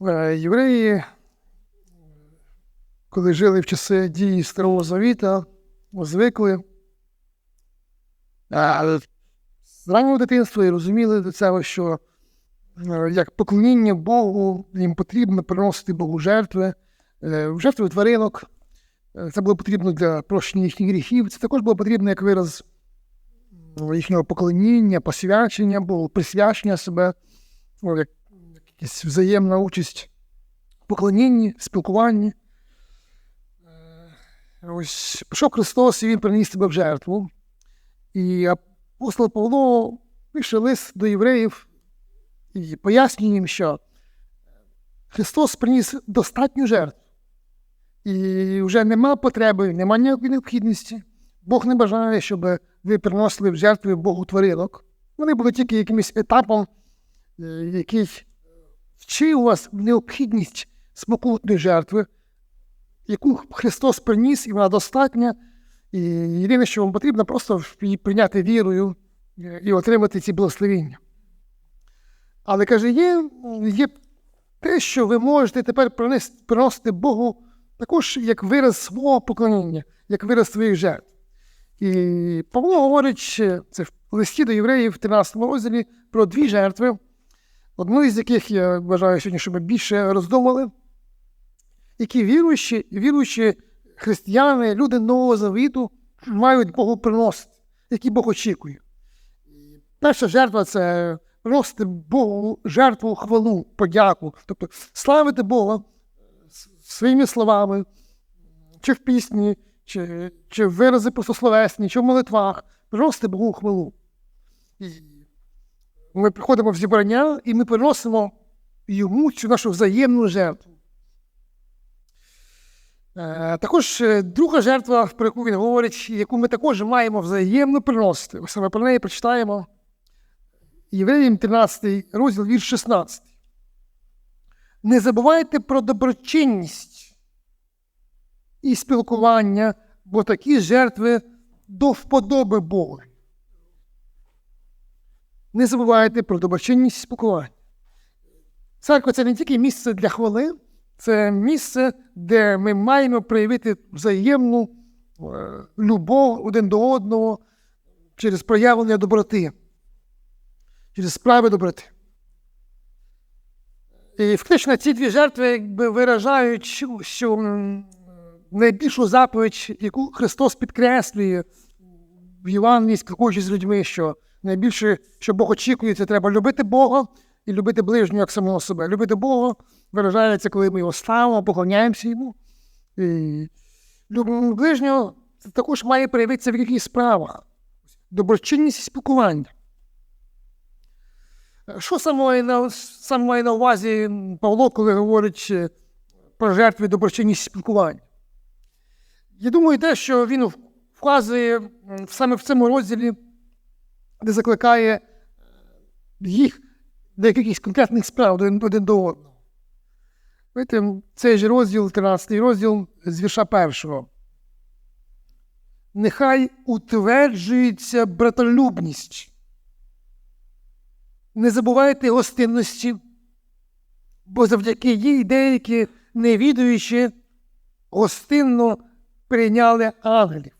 Е, Євреї, коли жили в часи дії Старого Завіта, звикли е, з раннього дитинства і розуміли до цього, що е, як поклоніння Богу їм потрібно приносити Богу жертви, жертви тваринок. Це було потрібно для прощення їхніх гріхів. Це також було потрібно як вираз їхнього поклоніння, посвячення Богу, присвячення себе, о, як якась взаємна участь в поклонінні, спілкуванні. Е, Ось прийшов Христос, і Він приніс себе в жертву. І апостол Павло пише лист до євреїв і пояснює їм, що Христос приніс достатню жертву. І вже нема потреби, нема ніякої необхідності. Бог не бажає, щоб ви приносили в жертви Богу тваринок. Вони були тільки якимось етапом, е, який вчив вас в необхідність смокутної жертви, яку Христос приніс, і вона достатня. І єдине, що вам потрібно, просто прийняти вірою і отримати ці благословіння. Але каже, є, є те, що ви можете тепер приносити Богу також як вираз свого поклоніння, як вираз своїх жертв. І Павло говорить, це в листі до євреїв в 13 розділі про дві жертви, одну із яких я вважаю сьогодні, щоб ми більше роздумали, які віруючі, віруючі християни, люди Нового Завіту мають Богу приносити, які Бог очікує. Перша жертва це приносити Богу жертву хвалу, подяку, тобто славити Бога своїми словами, чи в пісні, чи, чи вирази просто чи в молитвах, приносити Богу хвалу. І ми приходимо в зібрання і ми приносимо йому цю нашу взаємну жертву. Е, Також е, друга жертва, про яку він говорить, яку ми також маємо взаємно приносити. Ось Саме про неї прочитаємо Євреїм 13 розділ, вірш 16. Не забувайте про доброчинність і спілкування, бо такі жертви до вподоби Богу. Не забувайте про доброчинність і спілкування. Церква це не тільки місце для хвали, це місце, де ми маємо проявити взаємну е, любов один до одного через проявлення доброти, через справи доброти. І фактично ці дві жертви якби виражають, що, найбільшу заповідь, яку Христос підкреслює в Євангелії, спілкуючись з людьми, що найбільше, що Бог очікує, це треба любити Бога і любити ближнього як самого себе. Любити Бога виражається, коли ми його ставимо, поклоняємося йому. І любимо ближнього це також має проявитися в якихось справах. Доброчинність і спілкування. Що саме на, саме має на увазі Павло, коли говорить про жертви доброчинність спілкування? Я думаю, те, що він вказує саме в цьому розділі, де закликає е, їх до якихось конкретних справ один, один до одного. Знаєте, цей же розділ, 13 розділ з вірша першого. Нехай утверджується братолюбність. Не забувайте гостинності, бо завдяки їй деякі, не відаючи, гостинно прийняли ангелів.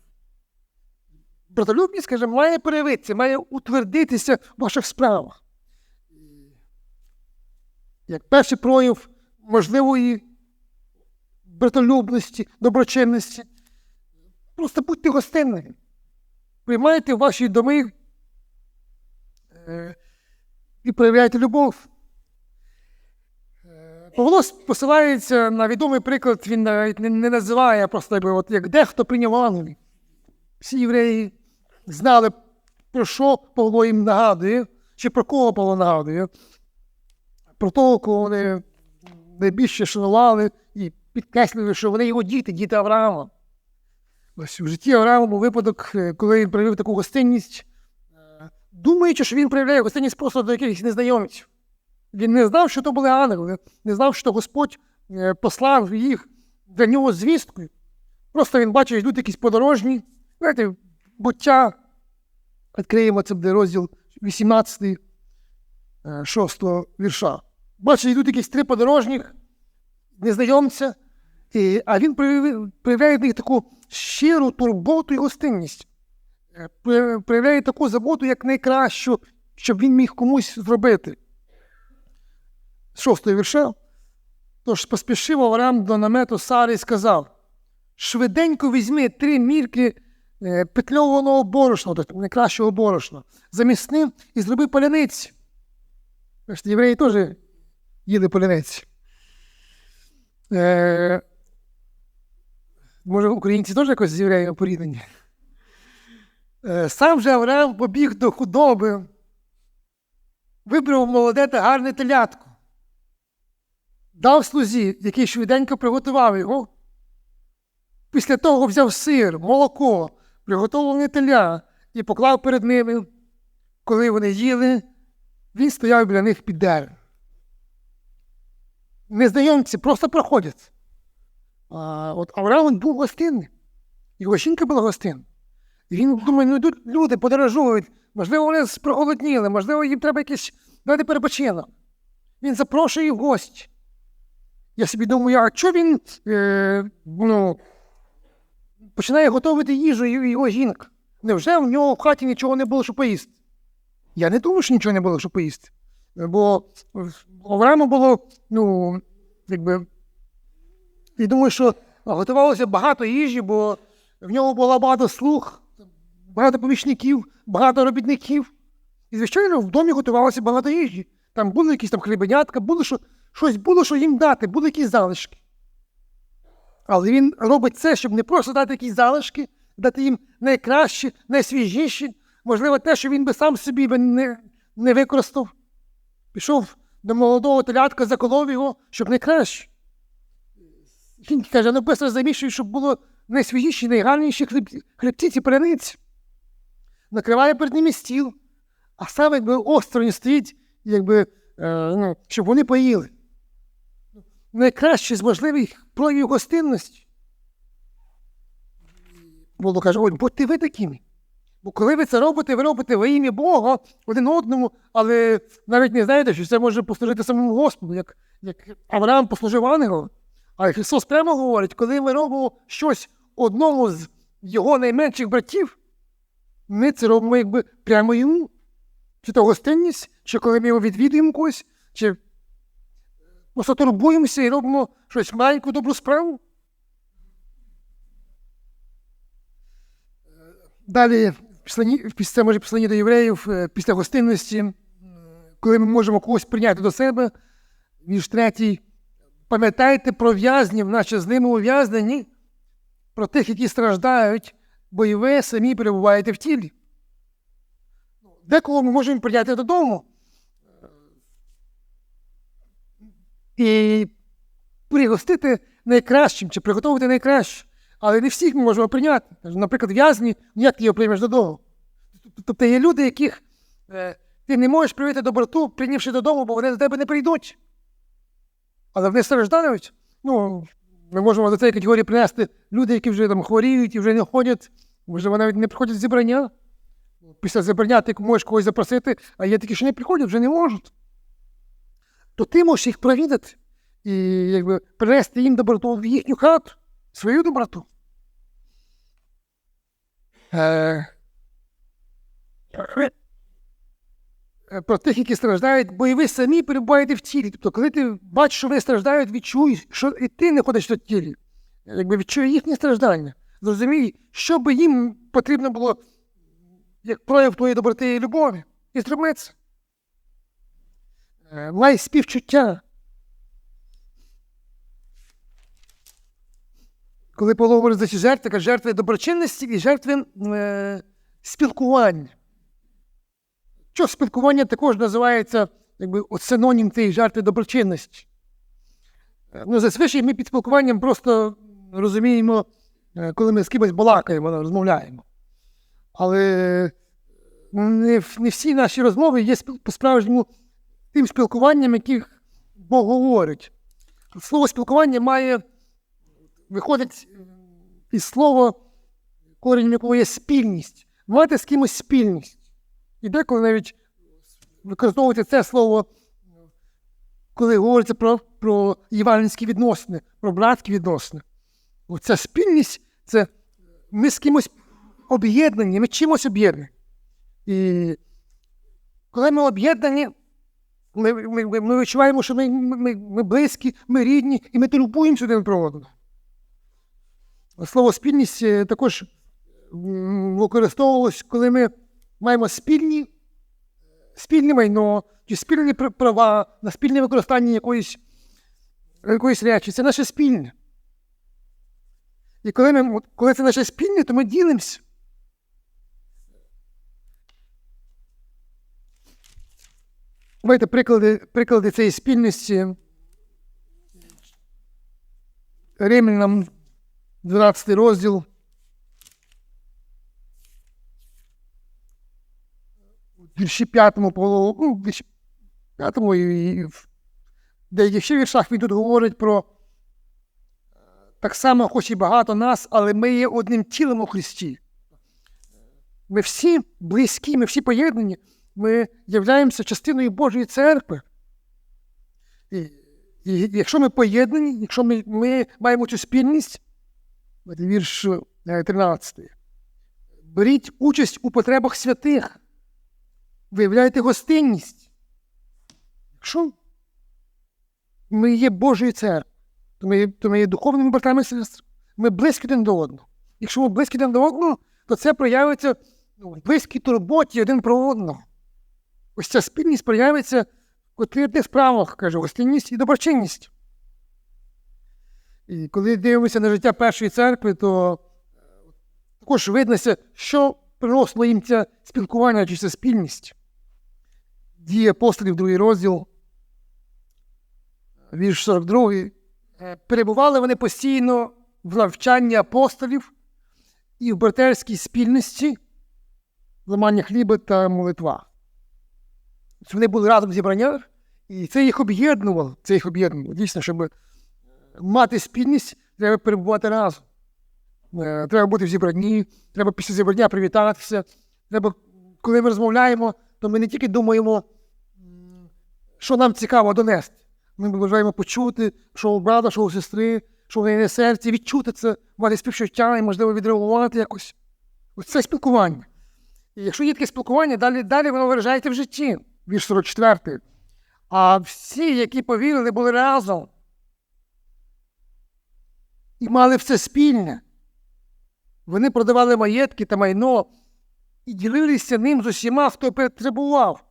Братолюбність, каже, має проявитися, має утвердитися в ваших справах. Як перший прояв можливої братолюбності, доброчинності, просто будьте гостинними. Приймайте ваші доми. Е, і проявляєте любов. Е, Павло посилається на відомий приклад, він навіть не, не називає, а просто якби, от, як дехто прийняв ангелів. Всі євреї знали, про що Павло їм нагадує, чи про кого Павло нагадує, про того, кого вони найбільше шанували і підкреслювали, що вони його діти, діти Авраама. Ось у житті Авраама був випадок, е, коли він проявив таку гостинність думаючи, що він проявляє гостинність просто до якихось незнайомців. Він не знав, що то були ангели, не знав, що Господь е, послав їх для нього звісткою. Просто він бачив, йдуть якісь подорожні. Знаєте, буття. Відкриємо це буде розділ 18. е, шостого вірша. Бачите, йдуть якісь три подорожніх, незнайомця, і, а він проявляє в них таку щиру турботу і гостинність. Е, Проявляє таку заботу, як найкращу, щоб він міг комусь зробити. З шостого. Тож поспішив Авраам до намету Сари і сказав: швиденько візьми три мірки е, петльованого борошна, найкращого борошна, замість ним і зроби поляниці. Євреї теж їли поляниці. Е, може, українці теж якось з євреями поріднені. Е, сам же Авраам побіг до худоби, вибрав молоде та гарне телятко дав слузі, який швиденько приготував його. Після того взяв сир, молоко, приготовлене теля і поклав перед ними. Коли вони їли, він стояв біля них під деревом. Незнайомці просто проходять. А от Авраам був гостинний. Його жінка була гостинна. І він думає, ну йдуть люди, подорожують, можливо, вони проголодніли, можливо, їм треба якийсь дати перепочинок. Він запрошує в гості. Я собі думаю, а чого він е, ну, починає готувати їжу його жінка? Невже в нього в хаті нічого не було, що поїсти? Я не думаю, що нічого не було, що поїсти. Бо в Авраама було, ну, якби. І думаю, що готувалося багато їжі, бо в нього було багато слуг, багато помічників, багато робітників. І, звичайно, в домі готувалося багато їжі. Там були якісь там хлібенятка, було що, щось було, що їм дати, були якісь залишки. Але він робить це, щоб не просто дати якісь залишки, дати їм найкраще, найсвіжіші, можливо, те, що він би сам собі не, не використав. Пішов до молодого телятка, заколов його, щоб найкраще. Він каже, ну быстро замішуй, щоб було найсвіжіші, найгарніші хліб, хлібці ці паляниці. Накриває перед ними стіл, а сам якби осторонь стоїть, якби, е, ну, щоб вони поїли. Найкраще з можливих проявів гостинності. Бог каже, ой, будьте ви такими. Бо коли ви це робите, ви робите во ім'я Бога один одному, але навіть не знаєте, що це може послужити самому Господу, як, як Авраам послужив ангелу. А Христос прямо говорить, коли ми робимо щось одному з його найменших братів, ми це робимо якби прямо йому. Чи то гостинність, чи коли ми його відвідуємо когось, чи просто турбуємося і робимо щось маленьку добру справу. Далі, після, може, післанні до євреїв, е, після гостинності, коли ми можемо когось прийняти до себе, вірш третій, пам'ятайте про в'язнів, наче з ними ув'язнені, про тих, які страждають, бо і ви самі перебуваєте в тілі. Декого ми можемо прийняти додому і пригостити найкращим чи приготувати найкраще. Але не всіх ми можемо прийняти. Наприклад, в'язні, ну як ти його приймеш додому? Тобто є люди, яких е, ти не можеш привити доброту, прийнявши додому, бо вони до тебе не прийдуть. Але вони страждають. Ну, ми можемо до цієї категорії принести люди, які вже там хворіють і вже не ходять, можливо, навіть не приходять зібрання. Після зібрання ти можеш когось запросити, а є такі, що не приходять, вже не можуть. То ти можеш їх провідати і якби, принести їм доброту в їхню хату, свою доброту. Е, е, Про тих, які страждають, бо і ви самі перебуваєте в тілі. Тобто, коли ти бачиш, що вони страждають, відчуй, що і ти не ходиш в тілі. Якби відчуй їхні страждання. Зрозумій, що би їм потрібно було як прояв твоєї доброти і любові. І зроби. Е, Май співчуття. Коли Павло говорить за ці жертви, каже жертви доброчинності і жертви е, спілкування. Що спілкування також називається якби, от синонім тієї жертви доброчинності. Е, Ну, зазвичай ми під спілкуванням просто розуміємо, е, коли ми з кимось балакаємо, розмовляємо. Але не, не всі наші розмови є по-справжньому тим спілкуванням, яких Бог говорить. Слово спілкування має виходить із слова, корінь якого є спільність. Мати з кимось спільність. І деколи навіть використовується це слово, коли говориться про, про євангельські відносини, про братські відносини. Оця спільність це ми з кимось об'єднані, ми чимось об'єднані. І коли ми об'єднані, ми, ми, ми, відчуваємо, що ми, ми, ми близькі, ми рідні, і ми турбуємося один про одного. Слово спільність е, також використовувалось, коли ми маємо спільні, спільне майно чи спільні права на спільне використання якоїсь, якоїсь речі. Це наше спільне. І коли, ми, коли це наше спільне, то ми ділимося. Давайте приклади, приклади цієї спільності. Римлянам 12 розділ. Вірші 5 по ну, в вірші 5 і, і в деяких ще віршах він тут говорить про е, так само, хоч і багато нас, але ми є одним тілом у Христі. Ми всі близькі, ми всі поєднані, ми являємося частиною Божої церкви. І, і якщо ми поєднані, якщо ми, ми маємо цю спільність, вірш е, 13. Беріть участь у потребах святих, виявляйте гостинність. Якщо ми є Божою церквою, то ми, то ми є духовними братами і сестрами. Ми близькі один до одного. Якщо ми близькі один до одного, то це проявиться в близькій турботі один про одного. Ось ця спільність проявиться в конкретних справах, каже, гостинність і доброчинність. І коли дивимося на життя першої церкви, то е, також виднося, що приносило їм це спілкування чи це спільність. Дії апостолів, другий розділ, вірш 42. Е, Перебували вони постійно в навчанні апостолів і в братерській спільності, ламання хліба та молитва. Вони були разом в зібраннях, і це їх об'єднувало. Це їх об'єднувало. Дійсно, щоб е, мати спільність, треба перебувати разом. Е, Треба бути в зібранні, треба після зібрання привітатися. Треба, коли ми розмовляємо, то ми не тільки думаємо, що нам цікаво донести. Ми бажаємо почути, що у брата, що у сестри, що в неї на серці, відчути це, мати співчуття і, можливо, відреагувати якось. Ось це спілкування. І якщо є таке спілкування, далі, далі воно виражається в житті, вірш 44. А всі, які повірили, були разом і мали все спільне. Вони продавали маєтки та майно і ділилися ним з усіма, хто потребував.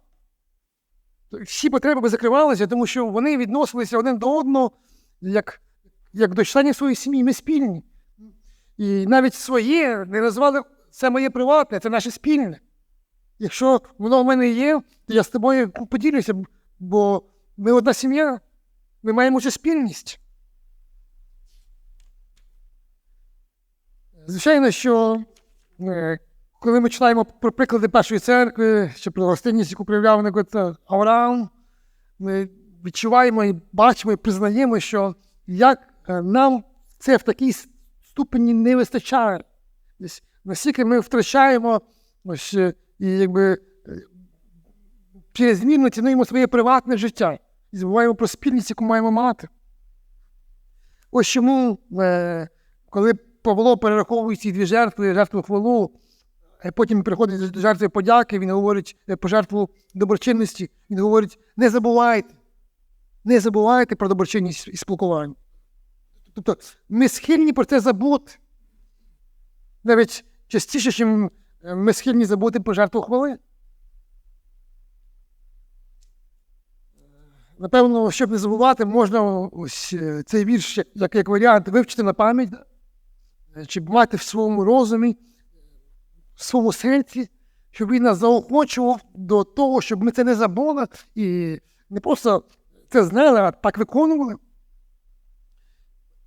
Всі потреби закривалися, тому що вони відносилися один до одного як, як до членів своєї сім'ї, ми спільні. І навіть своє не назвали це моє приватне, це наше спільне. Якщо воно в мене є, то я з тобою поділюся, бо ми одна сім'я, ми маємо цю спільність. Звичайно, що е, коли ми читаємо про приклади першої церкви, чи про гостинність, яку проявляв наприклад, Авраам, ми відчуваємо і бачимо і признаємо, що як е, нам це в такій ступені не вистачає. Наскільки ми втрачаємо ось, е, і якби е, черезмірно цінуємо своє приватне життя і забуваємо про спільність, яку маємо мати. Ось чому, е, коли Павло перераховує ці дві жертви, жертву хвалу, а потім приходить до жертви подяки, він говорить е, по жертву доброчинності, він говорить: не забувайте, не забувайте про доброчинність і спілкування. Тобто ми схильні про це забути. Навіть частіше, ніж ми схильні забути про жертву хвали. Напевно, щоб не забувати, можна ось е, цей вірш як, як варіант вивчити на пам'ять, е, чи мати в своєму розумі, в своєму серці, щоб він нас заохочував до того, щоб ми це не забули і не просто це знали, а так виконували.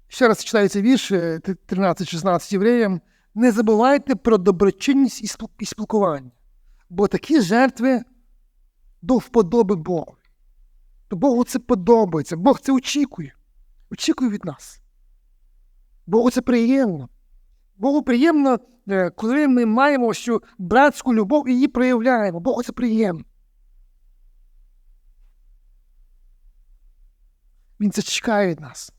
Ще раз читаю цей вірш е, 13-16 євреям. Не забувайте про доброчинність і спілкування, бо такі жертви до вподоби Богу. То Богу це подобається, Бог це очікує, очікує від нас. Богу це приємно. Богу приємно, е, коли ми маємо цю братську любов і її проявляємо. Богу це приємно. Він це чекає від нас.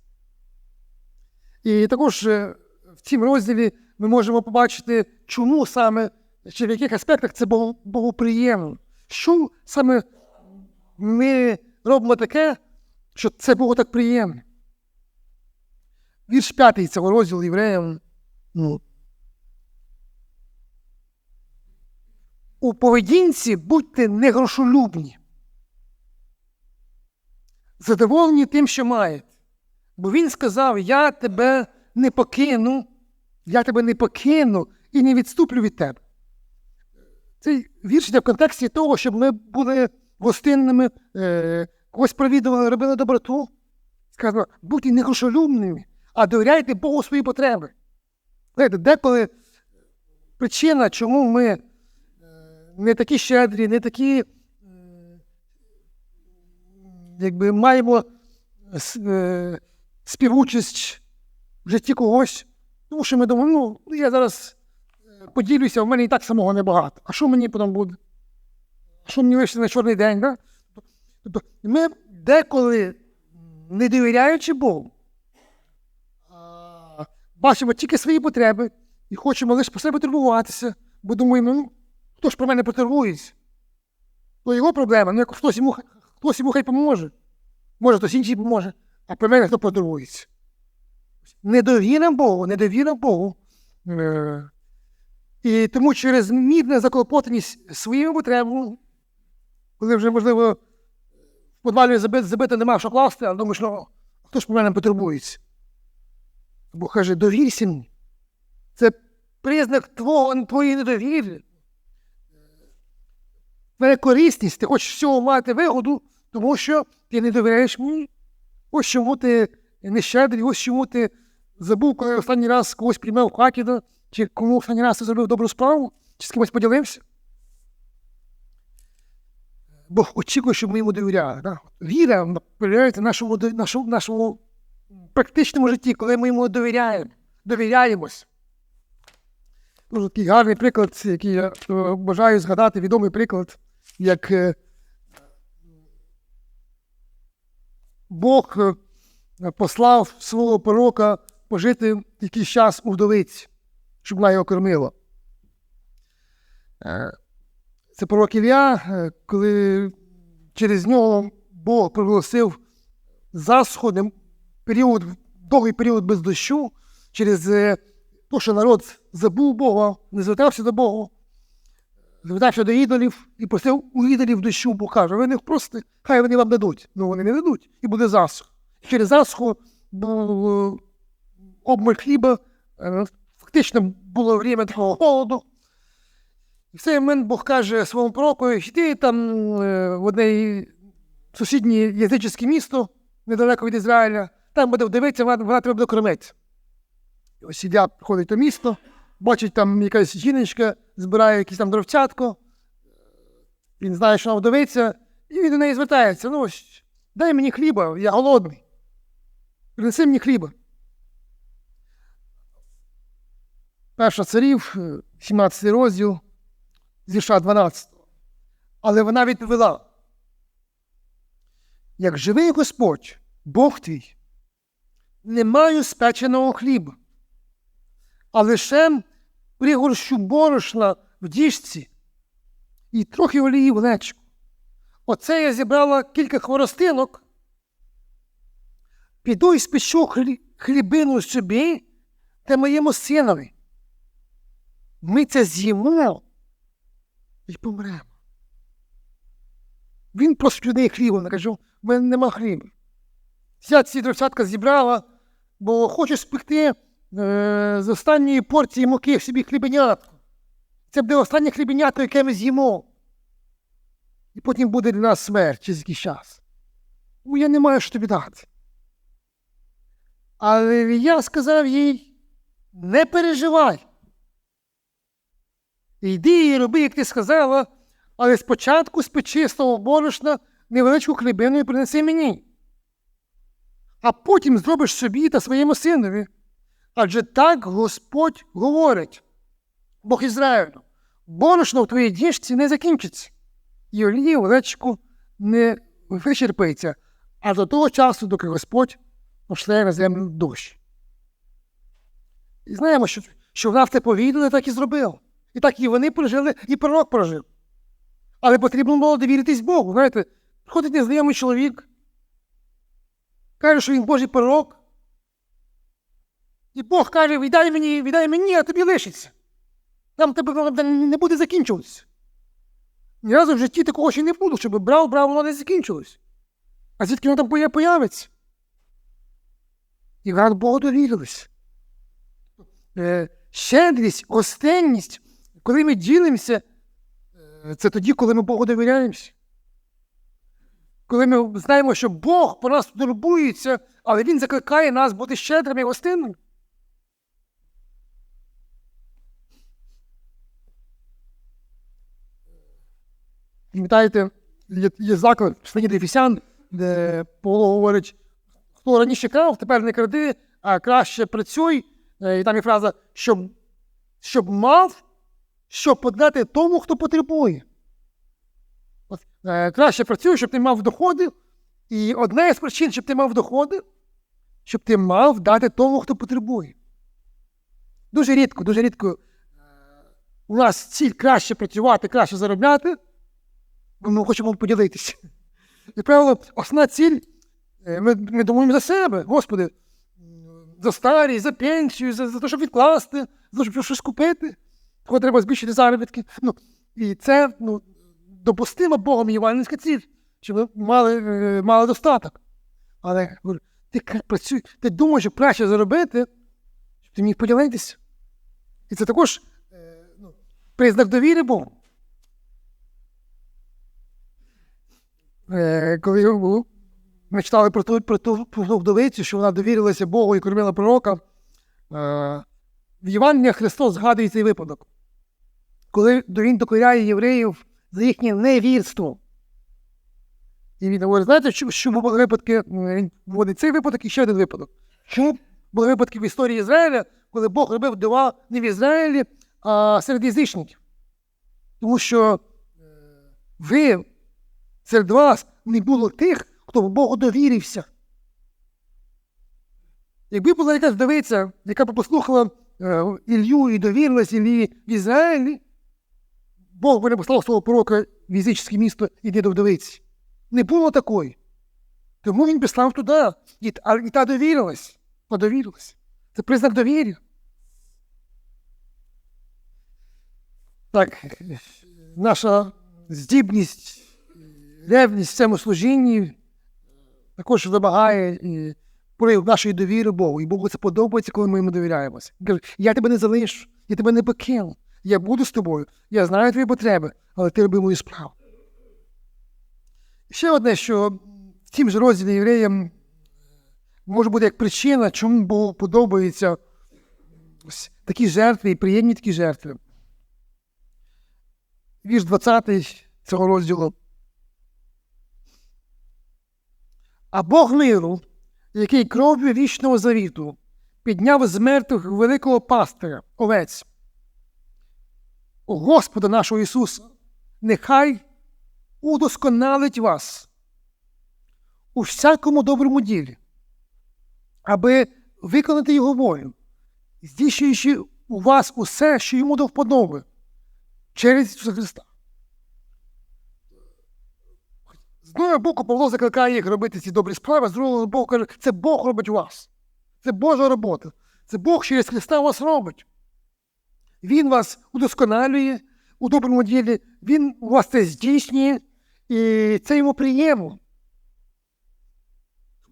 І також е, в цім розділі ми можемо побачити, чому саме, чи в яких аспектах це було, було приємно. Що саме ми робимо таке, що це було так приємно. Вірш п'ятий цього розділу євреям. Ну, у поведінці будьте негрошолюбні. Задоволені тим, що маєте. Бо він сказав: Я тебе не покину, я тебе не покину і не відступлю від тебе. Цей вірш йде в контексті того, щоб ми були гостинними, е, когось провідували, робили доброту. Сказано, будьте негрошолюбними, а довіряйте Богу свої потреби. Знаєте, деколи причина, чому ми е, не такі щедрі, не такі, е, якби маємо е, співучасть в житті когось, тому що ми думаємо, ну, я зараз е, поділюся, в мене і так самого небагато. А що мені потім буде? А що мені вийшло на чорний день? Да? Тобто ми деколи, не довіряючи Богу, бачимо тільки свої потреби і хочемо лише про себе турбуватися, бо думаємо, ну, хто ж про мене потурбується? То його проблема, ну як хтось йому, хтось йому хай поможе. Може, хтось інший поможе, а про мене хто потурбується. Недовіра Богу, недовіра Богу. Е, І тому через мідне заклопотаність своїми потребами, коли вже, можливо, в подвалі забити, забити нема що класти, а думаєш, ну, хто ж про мене потурбується? Бог каже, довірся мені. Це признак твого, твоєї недовіри. Твоя корисність, ти хочеш всього мати вигоду, тому що ти не довіряєш мені. Ось чому ти нещедрий, ось чому ти забув, коли останній раз когось приймав в хаті, чи кому останній раз ти зробив добру справу, чи з кимось поділився. Бог очікує, щоб ми йому довіряли. Да? Віра проявляється нашому, нашому, нашому практичному житті, коли ми йому довіряємо, довіряємось. Дуже такий гарний приклад, який я е, бажаю згадати, відомий приклад, як е, Бог е, послав свого пророка пожити якийсь час у вдовиці, щоб вона його кормила. Е, Це пророк Ілля, е, коли через нього Бог проголосив засуху, період, довгий період без дощу, через те, що народ забув Бога, не звертався до Бога, звертався до ідолів і просив у ідолів дощу, Бог каже, ви не просите, хай вони вам дадуть. Ну вони не дадуть, і буде засух. Через засуху був обмаль хліба, е, фактично було время такого голоду. І в цей момент Бог каже своєму пророку, йди там е, в одне сусіднє язичське місто недалеко від Ізраїля, там буде дивитися, вона, вона тебе буде кормити. Ось Ілля приходить до міста, бачить там якась жіночка, збирає якісь там дровцятко, він знає, що вона вдовиця, і він до неї звертається. Ну, ось, дай мені хліба, я голодний. Принеси мені хліба. Перша царів, е, 17 розділ, з вірша 12. Але вона відповіла: як живий Господь, Бог твій, не маю спеченого хліба, а лише пригорщу борошна в діжці і трохи олії в лечку. Оце я зібрала кілька хворостинок, піду і хлі- хлібину собі та моєму синові. Ми це з'їмо і помремо. Він просить людей хлібом, кажу, в мене нема хліба. Я ці дровцятка зібрала, бо хочу спекти е, з останньої порції муки собі хлібенятку. Це буде останнє хлібенятко, яке ми з'їмо. І потім буде для нас смерть через якийсь час. Ну, я не маю що тобі дати. Але я сказав їй: не переживай. Йди і роби, як ти сказала, але спочатку спечи з того борошна невеличку хлібину і принеси мені. А потім зробиш собі та своєму синові. Адже так Господь говорить, Бог Ізраїлю, борошно в твоїй діжці не закінчиться, і олії в лечку не вичерпається, аж до того часу, доки Господь пошле на землю дощ. І знаємо, що, що в нас це повірили, так і зробив. І так і вони прожили, і пророк прожив. Але потрібно було довіритись Богу. Знаєте, приходить незнайомий чоловік, каже, що він Божий пророк. І Бог каже, віддай мені, віддай мені, а тобі лишиться. Там тебе не буде закінчуватися. Ні разу в житті такого ще не було, щоб брав, брав, воно не закінчилось. А звідки воно там появиться? І рад Богу довірились. Е, щедрість, гостинність, коли ми ділимося, е, це тоді, коли ми Богу довіряємося. Коли ми знаємо, що Бог про нас турбується, але Він закликає нас бути щедрими і гостинними. Пам'ятаєте, є, є заклад в Стані Ефесян, де Павло говорить, хто раніше крав, тепер не кради, а краще працюй. Е, І там є фраза, щоб, щоб мав, щоб подати тому, хто потребує. От, е, краще працюй, щоб ти мав доходи. І одна із причин, щоб ти мав доходи, щоб ти мав дати тому, хто потребує. Дуже рідко, дуже рідко е, у нас ціль краще працювати, краще заробляти, бо ми хочемо поділитися. Як правило, основна ціль, ми, ми думаємо за себе, Господи, за старість, за пенсію, за, за те, щоб відкласти, за те, щоб щось купити. Кого треба збільшити заробітки. Ну, і це ну, допустима Богом євангельська ціль, щоб ми мали, е, мали достаток. Але ти працюй, ти думаєш, що краще заробити, щоб ти міг поділитися. І це також е, ну, признак довіри Богу. Е, коли ну, ми читали про ту, про, ту, про ту вдовицю, що вона довірилася Богу і кормила пророка. Е, в Євангелії Христос згадує цей випадок, коли він докоряє євреїв за їхнє невірство. І він говорить, знаєте, що були випадки, він вводить цей випадок і ще один випадок. Чому були випадки в історії Ізраїля, коли Бог робив дива не в Ізраїлі, а серед язичників. Тому що е, ви серед вас не було тих, хто Богу довірився. Якби була якась вдовиця, яка б послухала е, Ілью і довірилась Іллі в Ізраїлі, Бог би не послав свого пророка в язичське місто іди до вдовиці. Не було такої. Тому він послав туди. І та довірилась. Подовірилась. Це признак довір'я. Так, наша здібність, ревність в цьому служінні також вимагає прояв нашої довіри Богу. І Богу це подобається, коли ми йому довіряємося. Він каже, я тебе не залишу, я тебе не покину. Я буду з тобою, я знаю твої потреби, але ти роби мою справу. Ще одне, що в цім же розділі євреям може бути як причина, чому Богу подобаються такі жертви і приємні такі жертви. Вірш 20 цього розділу. А Бог миру, який кров'ю вічного завіту підняв з мертвих великого пастиря, овець, Господа нашого Ісуса, нехай удосконалить вас у всякому доброму ділі, аби виконати Його волю, здійснюючи у вас усе, що йому до вподоби, через Ісуса Христа. З одного боку, Павло закликає їх робити ці добрі справи, з другого боку каже, це Бог робить вас. Це Божа робота. Це Бог через Христа вас робить. Він вас удосконалює у доброму ділі, Він у вас це здійснює, і це йому приємно.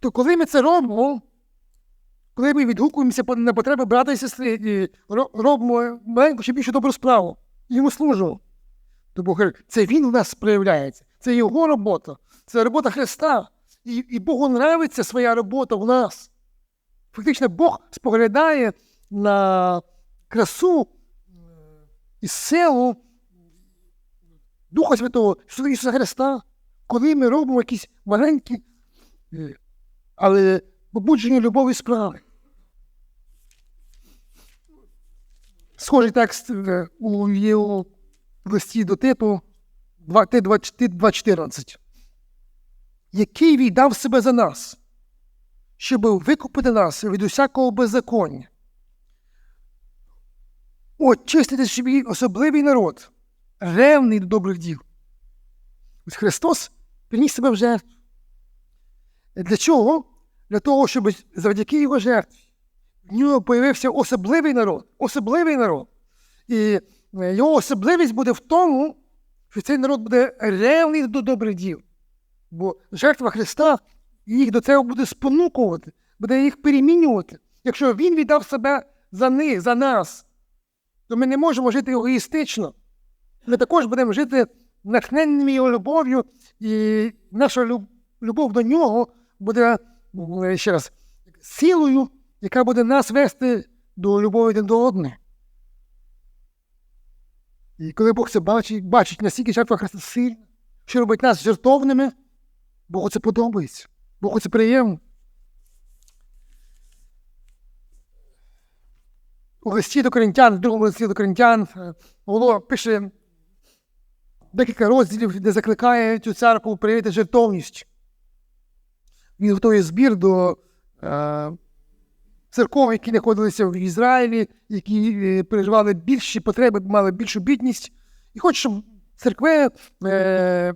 То коли ми це робимо, коли ми відгукуємося на потреби брата і сестри, і робимо маленьку чи більше добру справу, йому служимо, то Бог каже, це він у нас проявляється, це його робота, це робота Христа. І, і Богу нравиться своя робота в нас. Фактично, Бог споглядає на красу е, і силу Духа Святого Ісуса Христа, коли ми робимо якісь маленькі, е, але побуджені любові справи. Схожий текст е, у листі до типу 2.14. який віддав себе за нас, щоб викупити нас від усякого беззаконня. Очистити собі особливий народ, ревний до добрих діл. Ось Христос приніс себе в жертву. Для чого? Для того, щоб завдяки його жертві в нього появився особливий народ, особливий народ. І е, його особливість буде в тому, що цей народ буде ревний до добрих діл. Бо жертва Христа їх до цього буде спонукувати, буде їх перемінювати. Якщо Він віддав себе за них, за нас, то ми не можемо жити егоїстично. Ми також будемо жити натхненними його любов'ю, і наша любов до нього буде ще раз силою, яка буде нас вести до любові один до одного. І коли Бог це бачить, бачить, наскільки жертва Христа сильна, що робить нас жертовними, Богу це подобається, Богу це приємно. У листі до коринтян, в другому листі до коринтян, е, пише декілька розділів, де закликає цю церкву проявити жертовність. Він готує збір до е, церков, які знаходилися в Ізраїлі, які е, переживали більші потреби, мали більшу бідність. І хоче, щоб церкви е,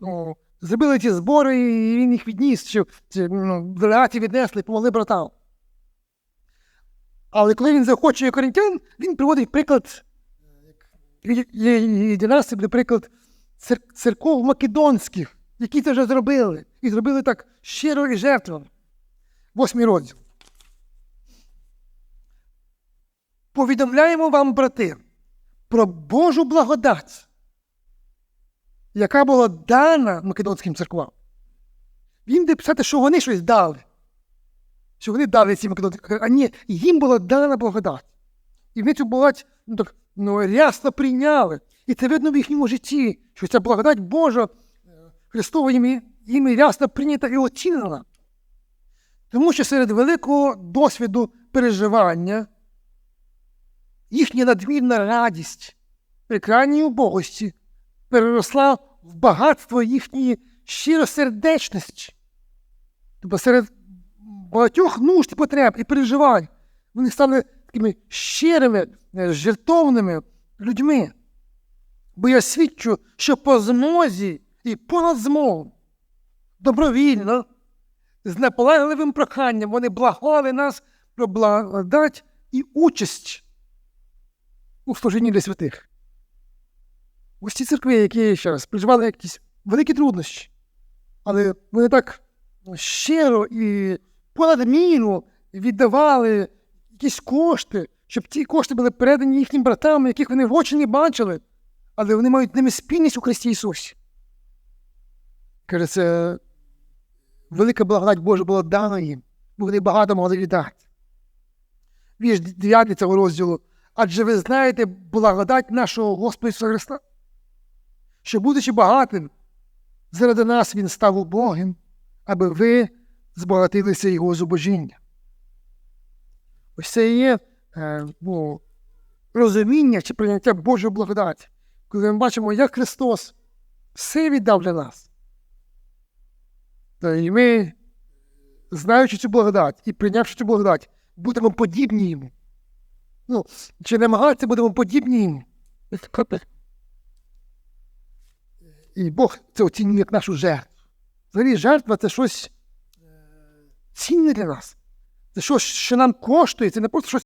ну, зробили ці збори, і він їх відніс, ці, ну, делегації віднесли помогли братам. Але коли він захочує коринтян, він приводить приклад, для буде приклад цер- церков македонських, які це вже зробили. І зробили так щиро і жертвно. Восьмий розділ. Повідомляємо вам, брати, про Божу благодать, яка була дана македонським церквам. Він буде писати, що вони щось дали. Що вони дали цим македонським, а ні, їм була дана благодать. І вони цю благодать ну, так, ну, рясно прийняли. І це видно в їхньому житті, що ця благодать Божа е, Христова їм, їм рясно прийнята і оцінена. Тому що серед великого досвіду переживання їхня надмірна радість при крайній убогості переросла в багатство їхньої щиросердечності. Тобто серед багатьох нужд і потреб і переживань вони стали такими щирими, е, жертовними людьми. Бо я свідчу, що по змозі і понад змогу добровільно, з наполегливим проханням вони благали нас про благодать і участь у служінні для святих. Ось ці церкви, які ще раз переживали якісь великі труднощі, але вони так щиро і понад міру віддавали якісь кошти, щоб ті кошти були передані їхнім братам, яких вони в очі не бачили, але вони мають ними спільність у Христі Ісусі. Каже, це велика благодать Божа була дана їм, бо вони багато могли віддати. Вірш 9 цього розділу. Адже ви знаєте благодать нашого Господа Христа, що, будучи багатим, заради нас Він став убогим, аби ви збагатилися Його зубожіння. Ось це є е, ну, розуміння чи прийняття Божої благодаті, коли ми бачимо, як Христос все віддав для нас. Та і ми, знаючи цю благодать і прийнявши цю благодать, будемо подібні йому. Ну, чи намагатися будемо подібні йому. І Бог це оцінює як нашу жертву. Взагалі, жертва це щось цінне для нас. Це щось, що нам коштує, це не просто щось